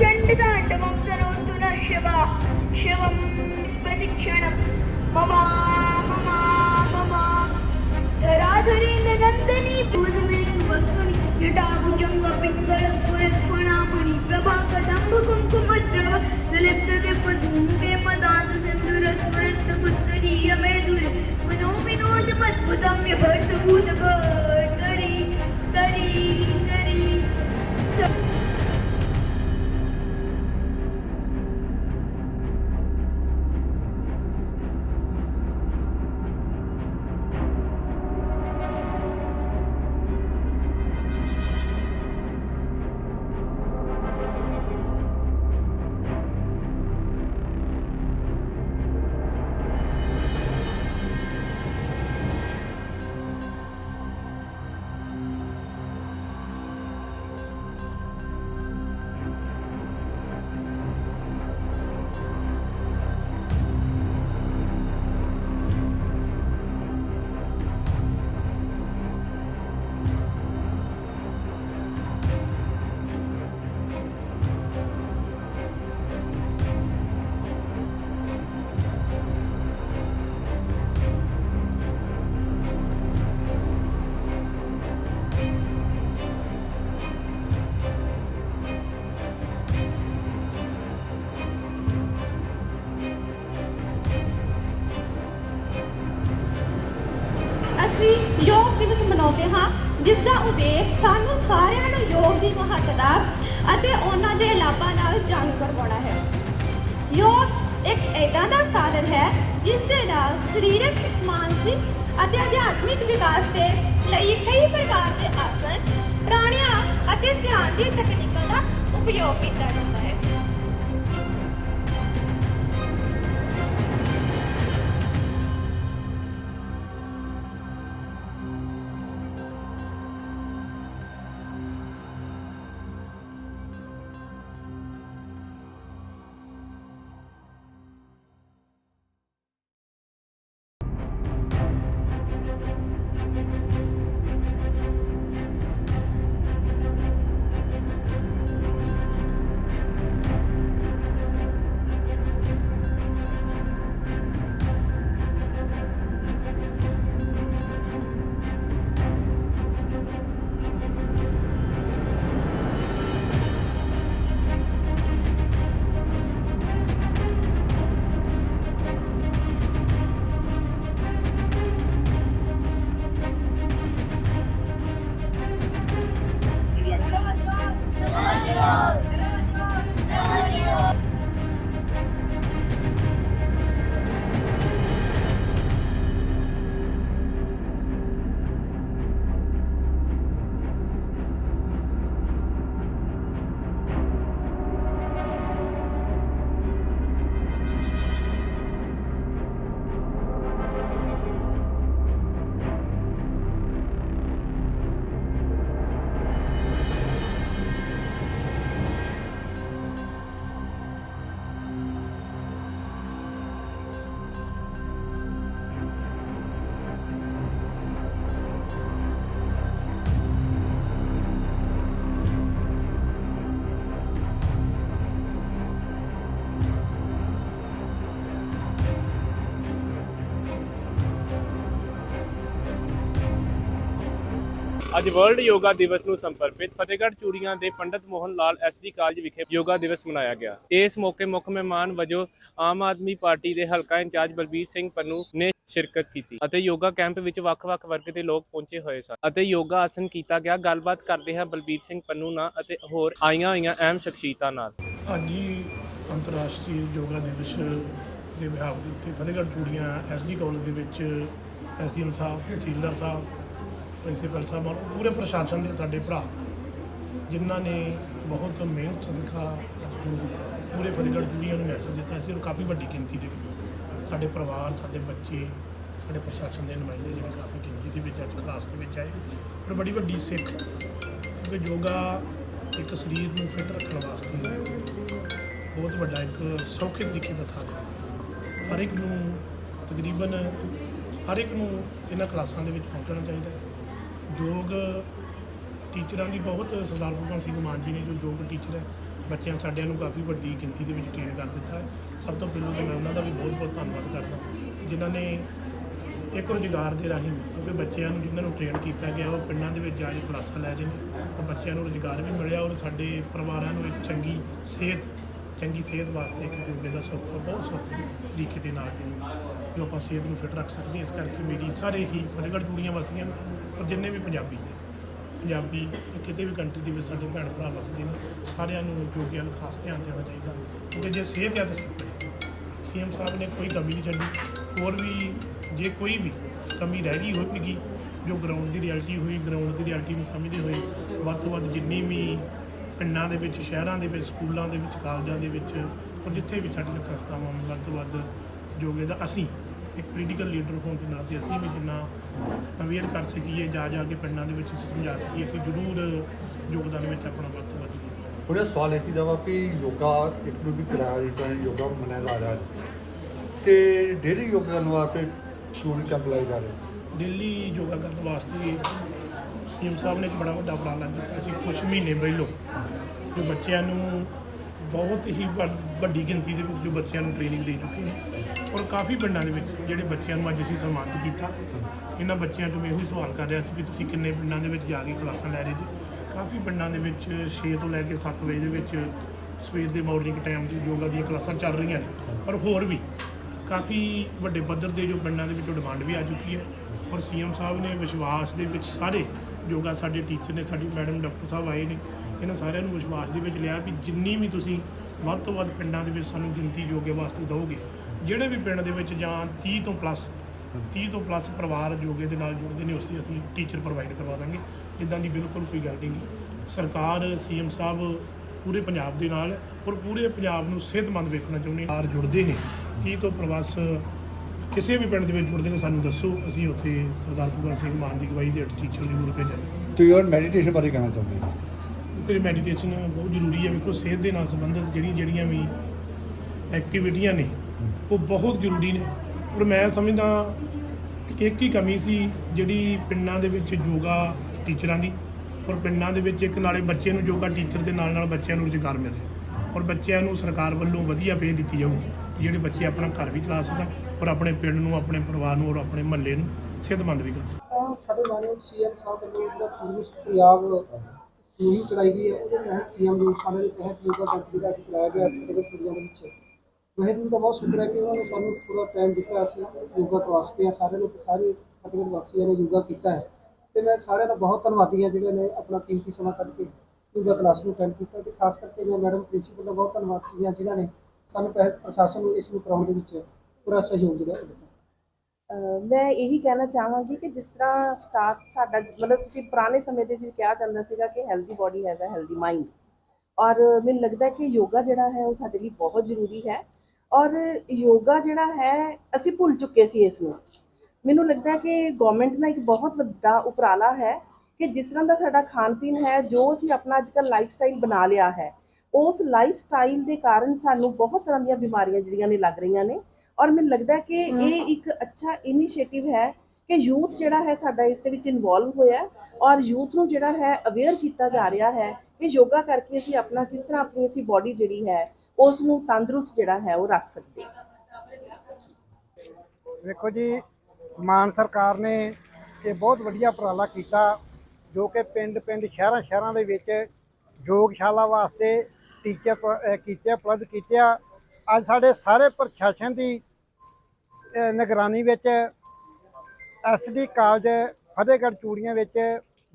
चण्डताण्डवं सरोतु नः शिवा शिवं प्रदक्षिणं ममा ममा ममा धराधरेन्द्रनन्दनी भूतमेन वस्तुनि जटाभुजङ्ग पिङ्गलं पुरस्फुणामणि प्रभाकदम्ब कुङ्कुमद्रव ललिप्तते पदूके पदान्त सिन्दूरस्फुरस्त पुत्तरीय ਅਸੀਂ ਯੋਗ ਦਿਵਸ ਮਨਾਉਂਦੇ ਹਾਂ ਜਿਸ ਦਾ ਉਦੇਸ਼ ਸਾਨੂੰ ਸਾਰਿਆਂ ਨੂੰ ਯੋਗ ਦੀ ਮਹੱਤਤਾ ਅਤੇ ਉਹਨਾਂ ਦੇ ਲਾਭਾਂ ਨਾਲ ਜਾਣੂ ਕਰਵਾਉਣਾ ਹੈ। ਯੋਗ ਇੱਕ ਏਦਾਂ ਦਾ ਸਾਧਨ ਹੈ ਜਿਸ ਦੇ ਨਾਲ ਸਰੀਰਕ, ਮਾਨਸਿਕ ਅਤੇ ਅਧਿਆਤਮਿਕ ਵਿਕਾਸ ਦੇ ਲਈ ਕਈ ਪ੍ਰਕਾਰ ਦੇ ਆਸਨ ਪ੍ਰਾਣਾਯਾਮ ਅਤੇ ਧਿਆਨ ਦੀ ਤਕਨੀਕਾਂ ਦਾ ਉਪਯੋਗ ਕੀਤਾ ਜਾਂਦਾ ਹੈ। ਅੱਜ ਵਰਲਡ ਯੋਗਾ ਦਿਵਸ ਨੂੰ ਸਮਰਪਿਤ ਫਤਿਹਗੜ੍ਹ ਚੂੜੀਆਂ ਦੇ ਪੰਡਤ ਮੋਹਨ ਲਾਲ ਐਸਡੀ ਕਾਲਜ ਵਿਖੇ ਯੋਗਾ ਦਿਵਸ ਮਨਾਇਆ ਗਿਆ। ਇਸ ਮੌਕੇ ਮੁੱਖ ਮਹਿਮਾਨ ਵਜੋਂ ਆਮ ਆਦਮੀ ਪਾਰਟੀ ਦੇ ਹਲਕਾ ਇੰਚਾਰਜ ਬਲਬੀਰ ਸਿੰਘ ਪੰਨੂ ਨੇ ਸ਼ਿਰਕਤ ਕੀਤੀ ਅਤੇ ਯੋਗਾ ਕੈਂਪ ਵਿੱਚ ਵੱਖ-ਵੱਖ ਵਰਗ ਦੇ ਲੋਕ ਪਹੁੰਚੇ ਹੋਏ ਸਨ ਅਤੇ ਯੋਗਾ ਆਸਨ ਕੀਤਾ ਗਿਆ। ਗੱਲਬਾਤ ਕਰਦੇ ਹਾਂ ਬਲਬੀਰ ਸਿੰਘ ਪੰਨੂ ਨਾਲ ਅਤੇ ਹੋਰ ਆਈਆਂ ਹੋਈਆਂ ਅਹਿਮ ਸ਼ਖਸੀਅਤਾਂ ਨਾਲ। ਅੱਜ ਅੰਤਰਰਾਸ਼ਟਰੀ ਯੋਗਾ ਦਿਵਸ ਦੇ ਵਿਹਾਰ ਦੇ ਉੱਤੇ ਫਤਿਹਗੜ੍ਹ ਚੂੜੀਆਂ ਐਸਡੀ ਕਾਲਜ ਦੇ ਵਿੱਚ ਐਸਡੀਐਮ ਸਾਹਿਬ, ਤਹਿਸੀਲਦਾਰ ਸਾਹਿਬ ਪ੍ਰਿੰਸੀਪਲ ਸਾਹਿਬ ਔਰ ਪੂਰੇ ਪ੍ਰਸ਼ਾਸਨ ਦੇ ਸਾਡੇ ਭਰਾ, ਜਿਨ੍ਹਾਂ ਨੇ ਬਹੁਤ ਮਿਹਨਤ, ਸਦਕਾ ਅੱਜ ਪੂਰੇ ਫਤਿਹਗੜ੍ਹ ਚੂੜੀਆਂ ਨੂੰ ਮੈਸੇਜ ਦਿੱਤਾ ਸੀ ਉਹ ਕਾਫੀ ਵੱਡੀ ਗਿਣਤੀ ਦੇ ਵਿੱਚ ਸਾਡੇ ਪਰਿਵਾਰ, ਸਾਡੇ ਬੱਚੇ, ਸਾਡੇ ਪ੍ਰਸ਼ਾਸਨ ਦੇ ਨੁਮਾਇੰਦੇ ਜਿਹੜੇ ਕਾਫੀ ਗਿਣਤੀ ਦੇ ਵਿੱਚ ਅੱਜ ਕਲਾਸ ਦੇ ਵਿੱਚ ਆਏ। ਪਰ ਬੜੀ ਵੱਡੀ ਸਿੱਖ, ਕਿਉਂਕਿ ਯੋਗਾ ਇੱਕ ਸਰੀਰ ਨੂੰ ਫਿੱਟ ਰੱਖਣ ਵਾਸਤੇ ਬਹੁਤ ਵੱਡਾ ਇੱਕ ਸੌਖੇ ਤਰੀਕੇ ਦਾ ਸਾਧਨ ਹਰ ਇੱਕ ਨੂੰ ਤਕਰੀਬਨ ਹਰ ਇੱਕ ਨੂੰ ਇਹਨਾਂ ਕਲਾਸਾਂ ਦੇ ਵਿੱਚ ਪਹੁੰਚਣਾ ਚਾਹੀਦਾ ਹੈ। ਯੋਗ ਟੀਚਰਾਂ ਦੀ ਬਹੁਤ ਸਰਦਾਰ ਭਗਵੰਤ ਸਿੰਘ ਮਾਨ ਜੀ ਨੇ ਜੋ ਯੋਗ ਟੀਚਰ ਹੈ, ਬੱਚਿਆਂ ਸਾਡਿਆਂ ਨੂੰ ਕਾਫੀ ਵੱਡੀ ਗਿਣਤੀ ਦੇ ਵਿੱਚ ਟ੍ਰੇਨ ਕਰ ਦਿੱਤਾ ਹੈ। ਸਭ ਤੋਂ ਪਹਿਲਾਂ ਤਾਂ ਮੈਂ ਉਹਨਾਂ ਦਾ ਵੀ ਬਹੁਤ ਬਹੁਤ ਧੰਨਵਾਦ ਕਰਦਾ ਜਿਨ੍ਹਾਂ ਨੇ ਇੱਕ ਰੁਜ਼ਗਾਰ ਦੇ ਰਾਹੀਂ ਕਿਉਂਕਿ ਬੱਚਿਆਂ ਨੂੰ ਜਿਨ੍ਹਾਂ ਨੂੰ ਟ੍ਰੇਨ ਕੀਤਾ ਗਿਆ, ਉਹ ਪਿੰਡਾਂ ਦੇ ਵਿੱਚ ਜਾ ਕੇ ਕਲਾਸਾਂ ਲੈ ਰਹੇ ਨੇ ਉਹ ਬੱਚਿਆਂ ਨੂੰ ਰੁਜ਼ਗਾਰ ਵੀ ਮਿਲਿਆ ਔਰ ਸਾਡੇ ਪਰਿਵਾਰਾਂ ਨੂੰ ਇੱਕ ਚੰਗੀ ਸਿਹਤ ਚੰਗੀ ਸਿਹਤ ਵਾਸਤੇ ਇੱਕ ਯੋਗੇ ਦਾ ਸੌਖਾ, ਬਹੁਤ ਸੌਖੇ ਤਰੀਕੇ ਦੇ ਨਾਲ ਜੋ ਆਪਾਂ ਸਿਹਤ ਨੂੰ ਫਿੱਟ ਰੱਖ ਸਕਦੇ ਹਾਂ, ਇਸ ਕਰਕੇ ਮੇਰੀ ਸਾਰੇ ਹੀ ਫਤਿਹਗੜ੍ਹ ਚੂੜੀਆਂ ਵਾਸੀਆਂ ਔਰ ਜਿੰਨੇ ਵੀ ਪੰਜਾਬੀ ਪੰਜਾਬੀ ਕਿਤੇ ਵੀ ਕੰਟਰੀ ਦੇ ਵਿੱਚ ਸਾਡੇ ਭੈਣ ਭਰਾ ਵਸਦੇ ਨੇ, ਸਾਰਿਆਂ ਨੂੰ ਯੋਗੇ ਨੂੰ ਖਾਸ ਧਿਆਨ ਦੇਣਾ ਚਾਹੀਦਾ, ਕਿਉਂਕਿ ਜੇ ਸਿਹਤ ਹੈ ਤਾਂ ਸਭ ਕੁਝ ਹੈ। ਸੀਐਮ ਸਾਹਿਬ ਨੇ ਕੋਈ ਕਮੀ ਨਹੀਂ ਛੱਡੀ, ਹੋਰ ਵੀ ਜੇ ਕੋਈ ਵੀ ਕਮੀ ਰਹਿ ਗਈ ਹੋਵੇਗੀ, ਜੋ ਗਰਾਊਂਡ ਦੀ ਰਿਐਲਿਟੀ ਹੋਈ ਗਰਾਊਂਡ ਦੀ ਰਿਐਲਿਟੀ ਨੂੰ ਸਮਝਦੇ ਹੋਏ, ਵੱਧ ਤੋਂ ਵੱਧ ਜਿੰਨੀ ਵੀ ਪਿੰਡਾਂ ਦੇ ਵਿੱਚ ਸ਼ਹਿਰਾਂ ਦੇ ਵਿੱਚ ਸਕੂਲਾਂ ਦੇ ਵਿੱਚ ਕਾਲਜਾਂ ਦੇ ਵਿੱਚ ਔਰ ਜਿੱਥੇ ਵੀ ਸਾਡੀਆਂ ਸੰਸਥਾਵਾਂ ਨੇ ਵੱਧ ਤੋਂ ਵੱਧ ਯੋਗੇ ਦਾ ਅਸੀਂ ਇੱਕ ਪੋਲੀਟੀਕਲ ਲੀਡਰ ਹੋਣ ਦੇ ਨਾਤੇ ਅਸੀਂ ਵੀ ਜਿੰਨਾ ਅਵੇਅਰ ਕਰ ਸਕੀਏ ਜਾ ਜਾ ਕੇ ਪਿੰਡਾਂ ਦੇ ਵਿੱਚ ਸਮਝਾ ਸਕੀਏ ਅਸੀਂ ਜ਼ਰੂਰ ਯੋਗਦਾਨ ਵਿੱਚ ਆਪਣਾ ਵੱਧ ਤੋਂ ਵੱਧ ਉਹਦਾ ਸਵਾਲ ਇਹ ਸੀਗਾ ਵਾ ਕਿ ਯੋਗਾ ਇੱਕ ਦੂਜੇ ਦੀ ਕਰਾਇਆ ਤਰ੍ਹਾਂ ਯੋਗਾ ਮੰਨਿਆ ਜਾ ਰਿਹਾ ਹੈ। ਤੇ ਡੇਲੀ ਯੋਗਾ ਕਰਨ ਵਾਸਤੇ ਸ਼ੂਟ ਕੈਂਪ ਲਾਏ ਜਾ ਰਹੇ? ਦਿੱਲੀ ਯੋਗਾ ਕਰਨ ਵਾਸਤੇ ਸੀਐਮ ਸਾਹਿਬ ਨੇ ਇੱਕ ਬੜਾ ਵੱਡਾ ਉਪਰਾਲਾ ਕੀਤਾ ਸੀ ਕੁਝ ਮਹੀਨੇ ਪਹਿਲੋਂ ਜੋ ਬੱਚਿਆਂ ਨੂੰ ਬਹੁਤ ਹੀ ਵੱਡ- ਵੱਡੀ ਗਿਣਤੀ ਦੇ ਵਿੱਚ ਜੋ ਬੱਚਿਆਂ ਨੂੰ ਟ੍ਰੇਨਿੰਗ ਦੇ ਚੁੱਕੇ ਨੇ ਔਰ ਕਾਫੀ ਪਿੰਡਾਂ ਦੇ ਵਿੱਚ ਜਿਹੜੇ ਬੱਚਿਆਂ ਨੂੰ ਅੱਜ ਅਸੀਂ ਸਨਮਾਨਿਤ ਕੀਤਾ। ਇਹਨਾਂ ਬੱਚਿਆਂ ਤੋਂ ਮੈਂ ਇਹੋ ਹੀ ਸਵਾਲ ਕਰ ਰਿਹਾ ਸੀ ਕਿ ਤੁਸੀਂ ਕਿੰਨੇ ਪਿੰਡਾਂ ਦੇ ਵਿੱਚ ਜਾ ਕੇ ਕਲਾਸਾਂ ਲੈ ਰਹੇ ਜੀ? ਕਾਫੀ ਪਿੰਡਾਂ ਦੇ ਵਿੱਚ 6 ਤੋਂ ਲੈ ਕੇ 7 ਵਜੇ ਦੇ ਵਿੱਚ ਸਵੇਰ ਦੇ ਮਾਰਨਿੰਗ ਟਾਈਮ ਤੇ ਯੋਗਾ ਦੀਆਂ ਕਲਾਸਾਂ ਚੱਲ ਰਹੀਆਂ ਨੇ। ਪਰ ਹੋਰ ਵੀ ਕਾਫੀ ਵੱਡੇ ਪੱਧਰ ਦੇ ਜੋ ਪਿੰਡਾਂ ਦੇ ਵਿੱਚੋਂ ਡਿਮਾਂਡ ਵੀ ਆ ਚੁੱਕੀ ਹੈ ਔਰ ਸੀਐਮ ਸਾਹਿਬ ਨੇ ਵਿਸ਼ਵਾਸ ਦੇ ਵਿੱਚ ਸਾਰੇ ਯੋਗਾ ਸਾਡੇ ਟੀਚਰ ਨੇ, ਸਾਡੀ ਮੈਡਮ ਡਾਕਟਰ ਸਾਹਿਬ ਆਏ ਨੇ, ਇਹਨਾਂ ਸਾਰਿਆਂ ਨੂੰ ਵਿਸ਼ਵਾਸ ਦੇ ਵਿੱਚ ਲਿਆ ਵੀ ਜਿੰਨੀ ਵੀ ਤੁਸੀਂ ਵੱਧ ਤੋਂ ਵੱਧ ਪਿੰਡਾਂ ਦੇ ਵਿੱਚ ਸਾਨੂੰ ਗਿਣਤੀ ਯੋਗੇ ਵਾਸਤੇ ਦਿਓਗੇ, ਜਿਹੜੇ ਵੀ ਪਿੰਡ ਦੇ ਵਿੱਚ ਜਾਂ 30 ਤੋਂ ਪਲੱਸ 30 ਤੋਂ ਪਲੱਸ ਪਰਿਵਾਰ ਯੋਗੇ ਦੇ ਨਾਲ ਜੁੜਦੇ ਨੇ, ਉਸੇ ਅਸੀਂ ਟੀਚਰ ਪ੍ਰੋਵਾਈਡ ਕਰਵਾ ਦਾਂਗੇ ਇਦਾਂ ਦੀ ਬਿਲਕੁਲ ਕੋਈ ਗੱਲ ਨਹੀਂ ਗੀ। ਸਰਕਾਰ ਸੀਐਮ ਸਾਹਿਬ ਪੂਰੇ ਪੰਜਾਬ ਦੇ ਨਾਲ ਔਰ ਪੂਰੇ ਪੰਜਾਬ ਨੂੰ ਸਿਹਤਮੰਦ ਵੇਖਣਾ ਚਾਹੁੰਦੇ ਹਾਂ ਜੁੜਦੇ ਨੇ 30 ਤੋਂ ਪਲੱਸ ਕਿਸੇ ਵੀ ਪਿੰਡ ਦੇ ਵਿੱਚ ਜੁੜਦੇ ਨੇ ਸਾਨੂੰ ਦੱਸੋ। ਅਸੀਂ ਉੱਥੇ ਸਰਦਾਰ ਭਗਵੰਤ ਸਿੰਘ ਮਾਨ ਦੀ ਅਗਵਾਈ ਦੇ ਹੇਠ ਟੀਚਰ ਜ਼ਰੂਰ ਭੇਜਾਂਗੇ ਤੁਸੀਂ ਹੋਰ ਮੈਡੀਟੇਸ਼ਨ ਬਾਰੇ ਕਹਿਣਾ ਚਾਹੁੰਦੇ ਹੋ? ਤੇ ਮੈਡੀਟੇਸ਼ਨ ਬਹੁਤ ਜ਼ਰੂਰੀ ਹੈ ਵੇਖੋ ਸਿਹਤ ਦੇ ਨਾਲ ਸੰਬੰਧਿਤ ਜਿਹੜੀਆਂ ਜਿਹੜੀਆਂ ਵੀ ਐਕਟੀਵਿਟੀਆਂ ਨੇ ਉਹ ਬਹੁਤ ਜ਼ਰੂਰੀ ਨੇ। ਔਰ ਮੈਂ ਸਮਝਦਾ ਇੱਕ ਹੀ ਕਮੀ ਸੀ ਜਿਹੜੀ ਪਿੰਡਾਂ ਦੇ ਵਿੱਚ ਯੋਗਾ ਟੀਚਰਾਂ ਦੀ ਔਰ ਪਿੰਡਾਂ ਦੇ ਵਿੱਚ ਇੱਕ ਨਾਲੇ ਬੱਚੇ ਨੂੰ ਯੋਗਾ ਟੀਚਰ ਦੇ ਨਾਲ ਨਾਲ ਬੱਚਿਆਂ ਨੂੰ ਰੁਜ਼ਗਾਰ ਮਿਲੇ। ਔਰ ਬੱਚਿਆਂ ਨੂੰ ਸਰਕਾਰ ਵੱਲੋਂ ਵਧੀਆ ਪੇ ਦਿੱਤੀ ਜਾਊਗੀ। ਜਿਹੜੇ ਬੱਚੇ ਆਪਣਾ ਘਰ ਵੀ ਚਲਾ ਸਕਣ ਔਰ ਆਪਣੇ ਪਿੰਡ ਨੂੰ, ਆਪਣੇ ਪਰਿਵਾਰ ਨੂੰ ਔਰ ਆਪਣੇ ਮਹੱਲੇ ਨੂੰ ਸਿਹਤਮੰਦ ਵੀ ਕਰ ਸਕਣ ਸਾਡੇ ਮਾਨਯੋਗ ਸੀਐਮ ਸਾਹਿਬ ਵੱਲੋਂ ਜਿਹੜਾ ਟੂਰਿਸਟ ਪੰਜਾਬ ਮੁਹਿੰਮ ਚਲਾਈ ਗਈ ਹੈ। ਉਹਦੇ ਤਹਿਤ ਸੀਐਮ ਯੋਗਸ਼ਾਲਾ ਦੇ ਤਹਿਤ ਯੋਗਾ ਕੈਂਪ ਜਿਹੜਾ ਅੱਜ ਚਲਾਇਆ ਗਿਆ ਫਤਿਹਗੜ੍ਹ ਚੂੜੀਆਂ ਦੇ ਵਿੱਚ ਵਾਹਿਗੁਰੂ ਦਾ ਬਹੁਤ ਸ਼ੁਕਰ ਹੈ ਕਿ ਉਹਨਾਂ ਨੇ ਸਾਨੂੰ ਪੂਰਾ ਟਾਈਮ ਦਿੱਤਾ ਅਸੀਂ ਯੋਗਾ ਕਰਵਾ ਸਕੇ ਹਾਂ। ਸਾਰਿਆਂ ਨੂੰ, ਸਾਰੇ ਫਤਿਹਗੜ੍ਹ ਵਾਸੀਆਂ ਨੇ ਯੋਗਾ ਕੀਤਾ ਹੈ। ਤੇ ਮੈਂ ਸਾਰਿਆਂ ਦਾ ਬਹੁਤ ਧੰਨਵਾਦੀ ਹਾਂ। ਜਿਹੜੇ ਨੇ ਆਪਣਾ ਕੀਮਤੀ ਸਮਾਂ ਕੱਢ ਕੇ ਯੋਗਾ ਕਲਾਸ ਨੂੰ ਅਟੈਂਡ ਕੀਤਾ। ਤੇ ਖਾਸ ਕਰਕੇ ਮੈਂ ਮੈਡਮ ਪ੍ਰਿੰਸੀਪਲ ਦਾ ਬਹੁਤ ਧੰਨਵਾਦ ਹਾਂ। ਜਿਨ੍ਹਾਂ ਨੇ ਸਾਨੂੰ ਪਹਿਲ ਪ੍ਰਸ਼ਾਸਨ ਨੂੰ ਇਸ ਨੂੰ ਕਰਾਉਣ ਦੇ ਵਿੱਚ ਪੂਰਾ ਸਹਿਯੋਗ ਜਿਹੜਾ ਦਿੱਤਾ। ਅਹ ਮੈਂ ਇਹੀ ਕਹਿਣਾ ਚਾਹਾਂਗੀ ਕਿ ਜਿਸ ਤਰ੍ਹਾਂ ਸਟਾਰਟ ਸਾਡਾ, ਮਤਲਬ ਤੁਸੀਂ ਪੁਰਾਣੇ ਸਮੇਂ ਦੇ ਵਿੱਚ ਕਿਹਾ ਜਾਂਦਾ ਸੀਗਾ ਕਿ healthy body has a healthy mind ਔਰ ਮੈਨੂੰ ਲੱਗਦਾ ਹੈ ਕਿ ਯੋਗਾ ਜਿਹੜਾ ਹੈ ਉਹ ਸਾਡੇ ਲਈ ਬਹੁਤ ਜ਼ਰੂਰੀ ਹੈ। ਔਰ ਯੋਗਾ ਜਿਹੜਾ ਹੈ, ਅਸੀਂ ਭੁੱਲ ਚੁੱਕੇ ਸੀ ਇਸ ਨੂੰ। ਮੈਨੂੰ ਲੱਗਦਾ ਹੈ ਕਿ ਗਵਰਨਮੈਂਟ ਨੇ ਇੱਕ ਬਹੁਤ ਵੱਡਾ ਉਪਰਾਲਾ ਹੈ ਕਿ ਜਿਸ ਤਰ੍ਹਾਂ ਦਾ ਸਾਡਾ ਖਾਣ ਪੀਣ ਹੈ, ਜੋ ਅਸੀਂ ਆਪਣਾ ਅੱਜਕੱਲ ਲਾਈਫ ਸਟਾਈਲ ਬਣਾ ਲਿਆ ਹੈ ਉਸ ਲਾਈਫ ਸਟਾਈਲ ਦੇ ਕਾਰਨ ਸਾਨੂੰ ਬਹੁਤ ਤਰ੍ਹਾਂ ਦੀਆਂ ਬਿਮਾਰੀਆਂ ਜਿਹੜੀਆਂ ਨੇ ਲੱਗ ਰਹੀਆਂ ਨੇ। ਔਰ ਮੈਨੂੰ ਲੱਗਦਾ ਹੈ ਕਿ ਇਹ ਇੱਕ ਅੱਛਾ ਇਨੀਸ਼ੀਏਟਿਵ ਹੈ ਕਿ ਯੂਥ ਜਿਹੜਾ ਹੈ ਸਾਡਾ ਇਸ ਦੇ ਵਿੱਚ ਇਨਵੋਲਵ ਹੋਇਆ ਔਰ ਯੂਥ ਨੂੰ ਜਿਹੜਾ ਹੈ ਅਵੇਅਰ ਕੀਤਾ ਜਾ ਰਿਹਾ ਹੈ ਕਿ ਯੋਗਾ ਕਰਕੇ ਅਸੀਂ ਆਪਣਾ ਕਿਸ ਤਰ੍ਹਾਂ ਆਪਣੀ ਅਸੀਂ ਬਾਡੀ ਜਿਹੜੀ ਹੈ ਉਸ ਨੂੰ ਤੰਦਰੁਸਤ ਜਿਹੜਾ ਹੈ ਉਹ ਰੱਖ ਸਕਦੇ ਹਾਂ। ਵੇਖੋ ਜੀ ਮਾਨ ਸਰਕਾਰ ਨੇ ਇਹ ਬਹੁਤ ਵਧੀਆ ਉਪਰਾਲਾ ਕੀਤਾ ਜੋ ਕਿ ਪਿੰਡ ਪਿੰਡ ਸ਼ਹਿਰਾਂ ਸ਼ਹਿਰਾਂ ਦੇ ਵਿੱਚ ਯੋਗਸ਼ਾਲਾ ਵਾਸਤੇ ਟੀਚੇ ਪ- ਅਹ ਕੀਤੇ ਉਪਲਬਧ ਕੀਤੇ ਆ ਅੱਜ ਸਾਡੇ ਸਾਰੇ ਪ੍ਰਸ਼ਾਸਨ ਦੀ ਨਿਗਰਾਨੀ ਵਿੱਚ ਐਸਡੀ ਕਾਲਜ ਫਤਿਹਗੜ੍ਹ ਚੂੜੀਆਂ ਵਿੱਚ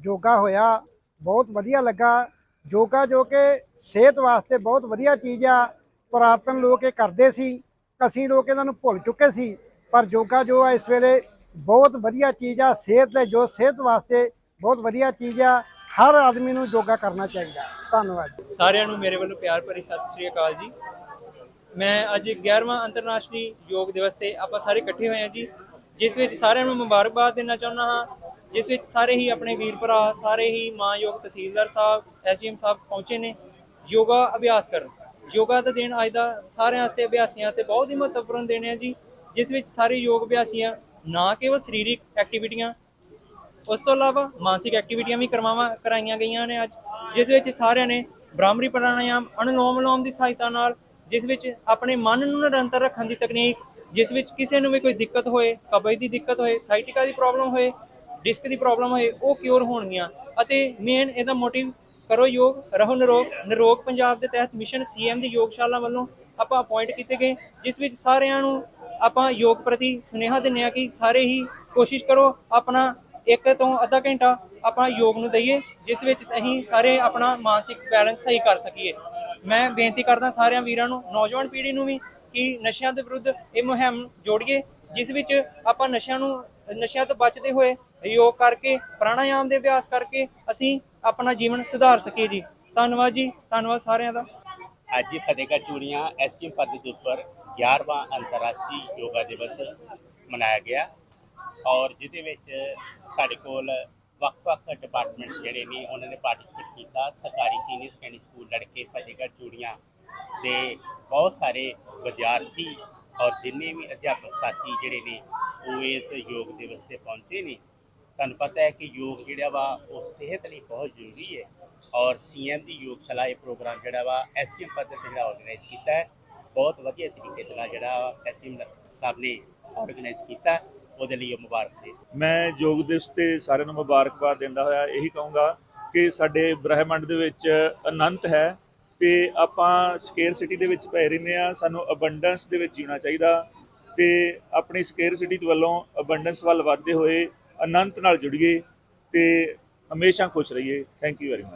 ਯੋਗਾ ਹੋਇਆ, ਬਹੁਤ ਵਧੀਆ ਲੱਗਾ। ਯੋਗਾ ਜੋ ਕਿ ਸਿਹਤ ਵਾਸਤੇ ਬਹੁਤ ਵਧੀਆ ਚੀਜ਼ ਆ, ਪੁਰਾਤਨ ਲੋਕ ਇਹ ਕਰਦੇ ਸੀ, ਅਸੀਂ ਲੋਕ ਇਹਨਾਂ ਨੂੰ ਭੁੱਲ ਚੁੱਕੇ ਸੀ, ਪਰ ਯੋਗਾ ਜੋ ਆ ਇਸ ਵੇਲੇ ਬਹੁਤ ਵਧੀਆ ਚੀਜ਼ ਆ, ਸਿਹਤ ਲਈ ਜੋ ਸਿਹਤ ਵਾਸਤੇ ਬਹੁਤ ਵਧੀਆ ਚੀਜ਼ ਆ ਹਰ ਆਦਮੀ ਨੂੰ ਯੋਗਾ ਕਰਨਾ ਚਾਹੀਦਾ ਧੰਨਵਾਦ ਸਾਰਿਆਂ ਨੂੰ ਮੇਰੇ ਵੱਲੋਂ ਪਿਆਰ ਭਰੀ ਸਤਿ ਸ੍ਰੀ ਅਕਾਲ ਜੀ। ਮੈਂ ਅੱਜ 11ਵਾਂ ਅੰਤਰਰਾਸ਼ਟਰੀ ਯੋਗ ਦਿਵਸ ਤੇ ਆਪਾਂ ਸਾਰੇ ਇਕੱਠੇ ਹੋਏ ਹਾਂ ਜੀ। ਜਿਸ ਵਿੱਚ ਸਾਰਿਆਂ ਨੂੰ ਮੁਬਾਰਕਬਾਦ ਦੇਣਾ ਚਾਹੁੰਦਾ ਹਾਂ। ਜਿਸ ਵਿੱਚ ਸਾਰੇ ਹੀ ਆਪਣੇ ਵੀਰ ਭਰਾ, ਸਾਰੇ ਹੀ ਮਾਂ ਯੋਗ ਤਹਿਸੀਲਦਾਰ ਸਾਹਿਬ, ਐਸਡੀਐਮ ਸਾਹਿਬ ਪਹੁੰਚੇ ਨੇ। ਯੋਗਾ ਅਭਿਆਸ ਕਰਨ। ਯੋਗਾ ਦਾ ਦਿਨ ਅੱਜ ਦਾ ਸਾਰਿਆਂ ਵਾਸਤੇ ਅਭਿਆਸੀਆਂ ਤੇ ਬਹੁਤ ਹੀ ਮਹੱਤਵਪੂਰਨ ਦਿਨ ਹੈ ਜੀ। ਜਿਸ ਵਿੱਚ ਸਾਰੇ ਯੋਗ ਅਭਿਆਸੀਆਂ ਨਾ ਕੇਵਲ ਸਰੀਰਕ ਐਕਟੀਵਿਟੀਆਂ ਉਸ ਤੋਂ ਇਲਾਵਾ ਮਾਨਸਿਕ ਐਕਟੀਵਿਟੀਆਂ ਵੀ ਕਰਵਾਵਾਂ ਕਰਾਈਆਂ ਗਈਆਂ ਨੇ ਅੱਜ, ਜਿਸ ਵਿੱਚ ਸਾਰਿਆਂ ਨੇ ਬ੍ਰਾਹਮਰੀ ਪ੍ਰਾਣਾਯਾਮ ਅਨੁਲੋਮ ਵਿਲੋਮ ਦੀ ਸਹਾਇਤਾ ਨਾਲ, ਜਿਸ ਵਿੱਚ ਆਪਣੇ ਮਨ ਨੂੰ ਨਿਰੰਤਰ ਰੱਖਣ ਦੀ ਤਕਨੀਕ, ਜਿਸ ਵਿੱਚ ਕਿਸੇ ਨੂੰ ਵੀ ਕੋਈ ਦਿੱਕਤ ਹੋਏ, ਕਬਜ਼ ਦੀ ਦਿੱਕਤ ਹੋਏ ਸਾਈਟਿਕਾ ਦੀ ਪ੍ਰੋਬਲਮ ਹੋਏ ਡਿਸਕ ਦੀ ਪ੍ਰੋਬਲਮ ਹੋਏ, ਉਹ ਕਿਉਰ ਹੋਣਗੀਆਂ। ਅਤੇ ਮੇਨ ਇਹਦਾ ਮੋਟਿਵ ਕਰੋ ਯੋਗ, ਰਹੋ ਨਿਰੋਗ। ਨਿਰੋਗ ਪੰਜਾਬ ਦੇ ਤਹਿਤ ਮਿਸ਼ਨ ਸੀਐਮ ਦੀ ਯੋਗਸ਼ਾਲਾ ਵੱਲੋਂ ਆਪਾਂ ਅਪਾਇੰਟ ਕੀਤੇ ਗਏ, ਜਿਸ ਵਿੱਚ ਸਾਰਿਆਂ ਨੂੰ ਆਪਾਂ ਯੋਗ ਪ੍ਰਤੀ ਸੁਨੇਹਾ ਦਿੰਦੇ ਹਾਂ ਕਿ ਸਾਰੇ ਹੀ ਕੋਸ਼ਿਸ਼ ਕਰੋ ਆਪਣਾ ਇੱਕ ਤੋਂ ਅੱਧਾ ਘੰਟਾ ਆਪਾਂ ਯੋਗ ਨੂੰ ਦਈਏ, ਜਿਸ ਵਿੱਚ ਅਸੀਂ ਸਾਰੇ ਆਪਣਾ ਮਾਨਸਿਕ ਬੈਲੈਂਸ ਸਹੀ ਕਰ ਸਕੀਏ। ਮੈਂ ਬੇਨਤੀ ਕਰਦਾ ਸਾਰਿਆਂ ਵੀਰਾਂ ਨੂੰ, ਨੌਜਵਾਨ ਪੀੜ੍ਹੀ ਨੂੰ ਵੀ, ਕਿ ਨਸ਼ਿਆਂ ਦੇ ਵਿਰੁੱਧ ਇਹ ਮੁਹਿੰਮ ਜੋੜੀਏ, ਜਿਸ ਵਿੱਚ ਆਪਾਂ ਨਸ਼ਿਆਂ ਨੂੰ, ਨਸ਼ਿਆਂ ਤੋਂ ਬਚਦੇ ਹੋਏ ਯੋਗ ਕਰਕੇ, ਪ੍ਰਾਣਾਯਾਮ ਦੇ ਅਭਿਆਸ ਕਰਕੇ ਅਸੀਂ ਆਪਣਾ ਜੀਵਨ ਸੁਧਾਰ ਸਕੀਏ ਜੀ। ਧੰਨਵਾਦ ਜੀ, ਧੰਨਵਾਦ ਸਾਰਿਆਂ ਦਾ। ਅੱਜ ਫਤਿਹਗੜ੍ਹ ਚੂੜੀਆਂ ਐਸਟੀਐਮ ਪੱਧਰ ਉੱਪਰ 11ਵਾਂ ਅੰਤਰਰਾਸ਼ਟਰੀ ਯੋਗਾ ਦਿਵਸ ਮਨਾਇਆ ਗਿਆ। ਔਰ ਜਿਹਦੇ ਵਿੱਚ ਸਾਡੇ ਕੋਲ ਵੱਖ-ਵੱਖ ਡਿਪਾਰਟਮੈਂਟਸ ਜਿਹੜੇ ਨੇ, ਉਹਨਾਂ ਨੇ ਪਾਰਟਿਸਿਪੇਟ ਕੀਤਾ। ਸਰਕਾਰੀ ਸੀਨੀਅਰ ਸੈਕੰਡਰੀ ਸਕੂਲ ਲੜਕੇ ਫਤਿਹਗੜ੍ਹ ਚੂੜੀਆਂ ਦੇ ਬਹੁਤ ਸਾਰੇ ਵਿਦਿਆਰਥੀ ਔਰ ਜਿੰਨੇ ਵੀ ਅਧਿਆਪਕ ਸਾਥੀ ਜਿਹੜੇ ਨੇ, ਉਹ ਇਸ ਯੋਗ ਦਿਵਸ ਤੇ ਪਹੁੰਚੇ ਨੇ। ਤੁਹਾਨੂੰ ਪਤਾ ਹੈ ਕਿ ਯੋਗ ਜਿਹੜਾ ਵਾ, ਉਹ ਸਿਹਤ ਲਈ ਬਹੁਤ ਜ਼ਰੂਰੀ ਹੈ ਔਰ ਸੀਐਮ ਦੀ ਯੋਗਸ਼ਾਲਾ ਇਹ ਪ੍ਰੋਗਰਾਮ ਜਿਹੜਾ ਵਾ ਐਸਟੀਐਮ ਪੱਧਰ ਤੇ ਜਿਹੜਾ ਆਰਗੇਨਾਈਜ਼ ਕੀਤਾ ਹੈ। ਬਹੁਤ ਵਧੀਆ ਤਰੀਕੇ ਦੇ ਨਾਲ ਜਿਹੜਾ ਐਸਟੀਐਮ ਸਾਹਿਬ ਨੇ ਆਰਗੇਨਾਈਜ਼ ਕੀਤਾ। ਉਹਦੇ ਲਈ ਉਹ ਮੁਬਾਰਕ ਦੇ ਮੈਂ ਯੋਗ ਦਿਵਸ ਤੇ ਸਾਰਿਆਂ ਨੂੰ ਮੁਬਾਰਕਬਾਦ ਦਿੰਦਾ ਹੋਇਆ, ਇਹੀ ਕਹੂੰਗਾ ਕਿ ਸਾਡੇ ਬ੍ਰਹਿਮੰਡ ਦੇ ਵਿੱਚ ਅਨੰਤ ਹੈ ਤੇ ਆਪਾਂ ਸਕੇਅਰ ਸਿਟੀ ਦੇ ਵਿੱਚ ਪੈ ਰਹਿੰਦੇ ਆ ਸਾਨੂੰ ਅਬੰਡੈਂਸ ਦੇ ਵਿੱਚ ਜੀਣਾ ਚਾਹੀਦਾ ਤੇ ਆਪਣੀ ਸਕੇਅਰ ਸਿਟੀ ਵੱਲੋਂ ਅਬੰਡੈਂਸ ਵੱਲ ਵਧਦੇ ਹੋਏ ਅਨੰਤ ਨਾਲ ਜੁੜੀਏ ਤੇ ਹਮੇਸ਼ਾ ਖੁਸ਼ ਰਹੀਏ। Thank you very much